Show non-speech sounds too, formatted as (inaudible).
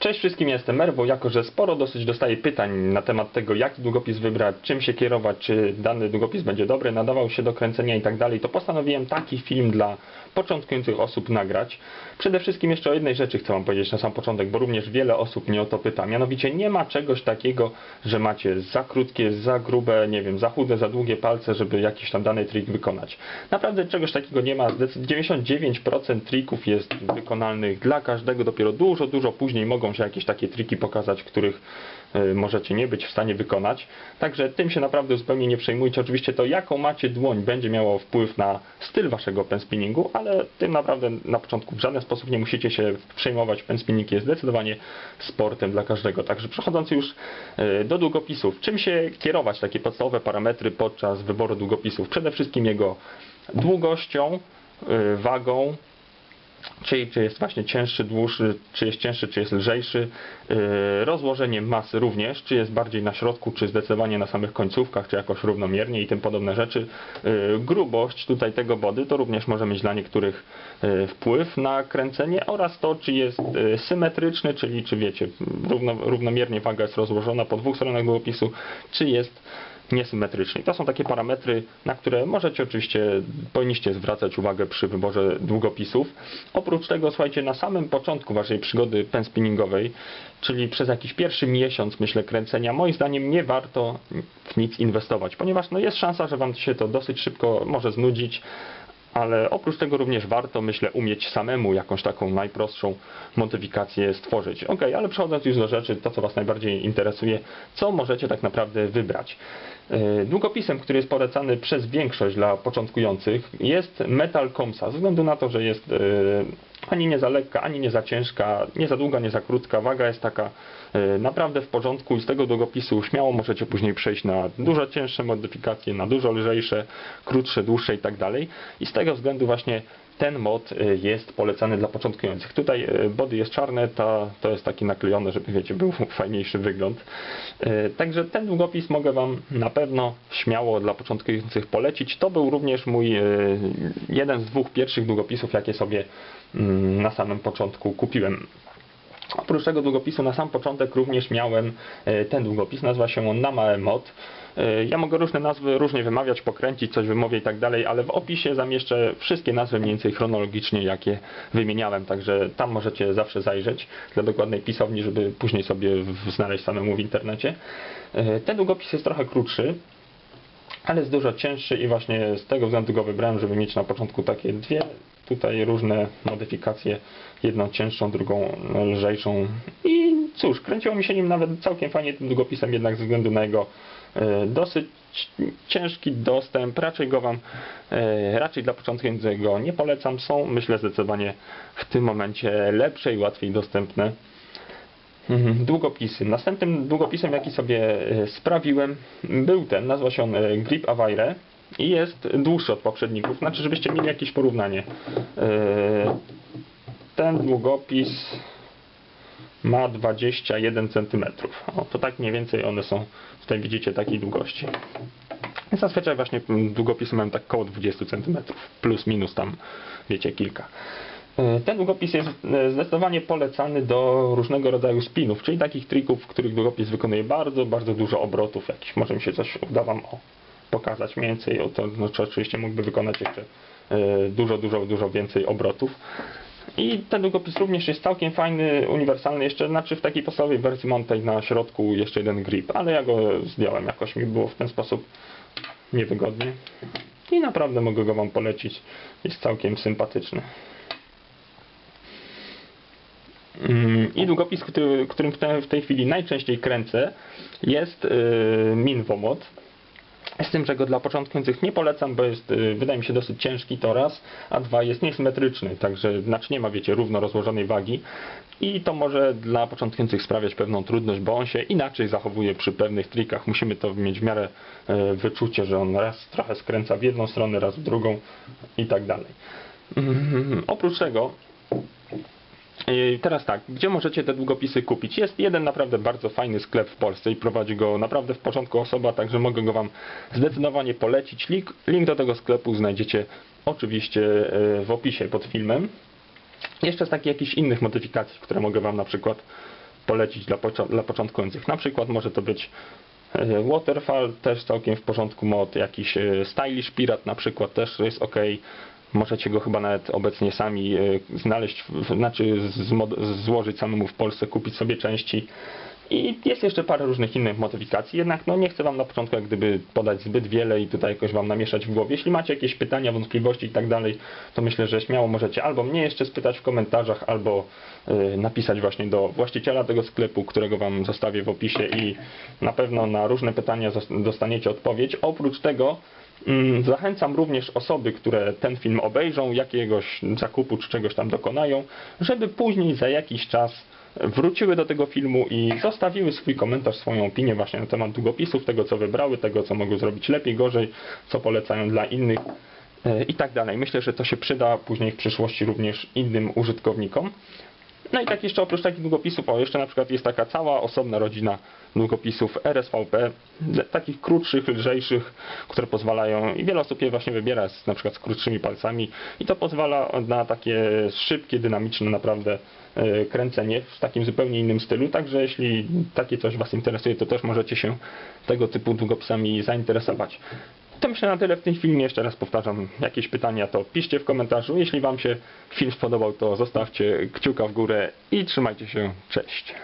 Cześć wszystkim, jestem Merwo. Jako, że sporo dosyć dostaję pytań na temat tego, jaki długopis wybrać, czym się kierować, czy dany długopis będzie dobry, nadawał się do kręcenia i tak dalej, to postanowiłem taki film dla początkujących osób nagrać. Przede wszystkim jeszcze o jednej rzeczy chcę Wam powiedzieć na sam początek, bo również wiele osób mnie o to pyta. Mianowicie nie ma czegoś takiego, że macie za krótkie, za grube, nie wiem, za chude, za długie palce, żeby jakiś tam dany trik wykonać. Naprawdę czegoś takiego nie ma. Zdecyd- 99% trików jest wykonalnych dla każdego. Dopiero dużo, dużo później mogą się jakieś takie triki pokazać, których y, możecie nie być w stanie wykonać. Także tym się naprawdę zupełnie nie przejmujcie. Oczywiście to jaką macie dłoń będzie miało wpływ na styl waszego penspinningu, ale tym naprawdę na początku w żaden sposób nie musicie się przejmować. Penspinning jest zdecydowanie sportem dla każdego. Także przechodząc już y, do długopisów. Czym się kierować? Takie podstawowe parametry podczas wyboru długopisów. Przede wszystkim jego długością, y, wagą, czyli czy jest właśnie cięższy, dłuższy, czy jest cięższy, czy jest lżejszy, yy, rozłożenie masy również, czy jest bardziej na środku, czy zdecydowanie na samych końcówkach, czy jakoś równomiernie i tym podobne rzeczy. Yy, grubość tutaj tego body to również może mieć dla niektórych yy, wpływ na kręcenie oraz to, czy jest symetryczny, czyli czy wiecie, równo, równomiernie waga jest rozłożona po dwóch stronach długopisu, czy jest niesymetryczny. To są takie parametry, na które możecie oczywiście, powinniście zwracać uwagę przy wyborze długopisów. Oprócz tego, słuchajcie, na samym początku waszej przygody penspinningowej, czyli przez jakiś pierwszy miesiąc, myślę, kręcenia, moim zdaniem nie warto w nic inwestować, ponieważ no, jest szansa, że wam się to dosyć szybko może znudzić, ale oprócz tego również warto, myślę, umieć samemu jakąś taką najprostszą modyfikację stworzyć. Ok, ale przechodząc już do rzeczy, to co Was najbardziej interesuje, co możecie tak naprawdę wybrać. Yy, Długopisem, który jest polecany przez większość dla początkujących jest Metal Comsa, ze względu na to, że jest yy, ani nie za lekka, ani nie za ciężka, nie za długa, nie za krótka, waga jest taka yy, naprawdę w porządku i z tego długopisu śmiało możecie później przejść na dużo cięższe modyfikacje, na dużo lżejsze, krótsze, dłuższe i tak dalej. I z tego względu właśnie ten mod y, jest polecany dla początkujących. Tutaj y, body jest czarne, to, jest taki naklejony, żeby wiecie, był (laughs) fajniejszy wygląd. Y, Także ten długopis mogę Wam na pewno śmiało dla początkujących polecić. To był również mój jeden z dwóch pierwszych długopisów, jakie sobie mm, na samym początku kupiłem. Oprócz tego długopisu na sam początek również miałem e, ten długopis, nazywa się on Namae Mod. E, Ja mogę różne nazwy różnie wymawiać, pokręcić, coś wymówię i tak dalej, ale w opisie zamieszczę wszystkie nazwy mniej więcej chronologicznie, jakie wymieniałem, także tam możecie zawsze zajrzeć dla dokładnej pisowni, żeby później sobie znaleźć samemu w internecie. E, Ten długopis jest trochę krótszy, ale jest dużo cięższy i właśnie z tego względu go wybrałem, żeby mieć na początku takie dwie tutaj różne modyfikacje, jedną cięższą, drugą lżejszą. I cóż, kręciło mi się nim nawet całkiem fajnie tym długopisem, jednak ze względu na jego e, dosyć ciężki dostęp, raczej go Wam, e, raczej dla początkującego nie polecam, są myślę zdecydowanie w tym momencie lepsze i łatwiej dostępne. Mhm, Długopisy. Następnym długopisem, jaki sobie e, sprawiłem, był ten, nazywa się on Grip Avaire i jest dłuższy od poprzedników, znaczy żebyście mieli jakieś porównanie. E, Ten długopis ma 21 cm. O, to tak mniej więcej one są, tutaj widzicie, takiej długości. Zazwyczaj właśnie długopisy mają tak około 20 cm, plus minus tam, wiecie, kilka. E, Ten długopis jest e, zdecydowanie polecany do różnego rodzaju spinów, czyli takich trików, w których długopis wykonuje bardzo, bardzo dużo obrotów. Jakiś, może mi się coś uda Wam o, pokazać więcej, to znaczy oczywiście mógłby wykonać jeszcze e, dużo, dużo, dużo więcej obrotów. I ten długopis również jest całkiem fajny, uniwersalny, jeszcze znaczy w takiej podstawowej wersji mam tutaj na środku jeszcze jeden grip, ale ja go zdjąłem, jakoś mi było w ten sposób niewygodnie. I naprawdę mogę go Wam polecić, jest całkiem sympatyczny. Mm, I długopis, który, którym w te- w tej chwili najczęściej kręcę jest yy, Minvomod. Z tym, że go dla początkujących nie polecam, bo jest, yy, wydaje mi się, dosyć ciężki to raz, a dwa jest niesymetryczny, także znaczy nie ma, wiecie, równo rozłożonej wagi i to może dla początkujących sprawiać pewną trudność, bo on się inaczej zachowuje przy pewnych trikach. Musimy to mieć w miarę yy, wyczucie, że on raz trochę skręca w jedną stronę, raz w drugą i tak dalej. Mm, Oprócz tego Teraz tak, gdzie możecie te długopisy kupić? Jest jeden naprawdę bardzo fajny sklep w Polsce i prowadzi go naprawdę w porządku osoba, także mogę go Wam zdecydowanie polecić. Link, link do tego sklepu znajdziecie oczywiście e, w opisie pod filmem. Jeszcze z takich jakichś innych modyfikacji, które mogę Wam na przykład polecić dla, dla początkujących. Na przykład może to być e, Waterfall, też całkiem w porządku mod, jakiś e, Stylish Pirat na przykład też jest ok. Możecie go chyba nawet obecnie sami e, znaleźć, znaczy złożyć samemu w Polsce, kupić sobie części. I jest jeszcze parę różnych innych modyfikacji, jednak no nie chcę Wam na początku jak gdyby podać zbyt wiele i tutaj jakoś Wam namieszać w głowie. Jeśli macie jakieś pytania, wątpliwości i tak dalej, to myślę, że śmiało możecie albo mnie jeszcze spytać w komentarzach, albo y, napisać właśnie do właściciela tego sklepu, którego Wam zostawię w opisie i na pewno na różne pytania dostaniecie odpowiedź. Oprócz tego Zachęcam również osoby, które ten film obejrzą, jakiegoś zakupu czy czegoś tam dokonają, żeby później za jakiś czas wróciły do tego filmu i zostawiły swój komentarz, swoją opinię właśnie na temat długopisów, tego co wybrały, tego co mogły zrobić lepiej, gorzej, co polecają dla innych e, i tak dalej. Myślę, że to się przyda później w przyszłości również innym użytkownikom. No i tak jeszcze oprócz takich długopisów, o jeszcze na przykład jest taka cała osobna rodzina długopisów RSVP, takich krótszych, lżejszych, które pozwalają i wiele osób je właśnie wybiera z, na przykład z krótszymi palcami i to pozwala na takie szybkie, dynamiczne naprawdę e, kręcenie w takim zupełnie innym stylu, także jeśli takie coś Was interesuje, to też możecie się tego typu długopisami zainteresować. To myślę na tyle w tym filmie. Jeszcze raz powtarzam, jakieś pytania to piszcie w komentarzu. Jeśli Wam się film spodobał, to zostawcie kciuka w górę i trzymajcie się. Cześć.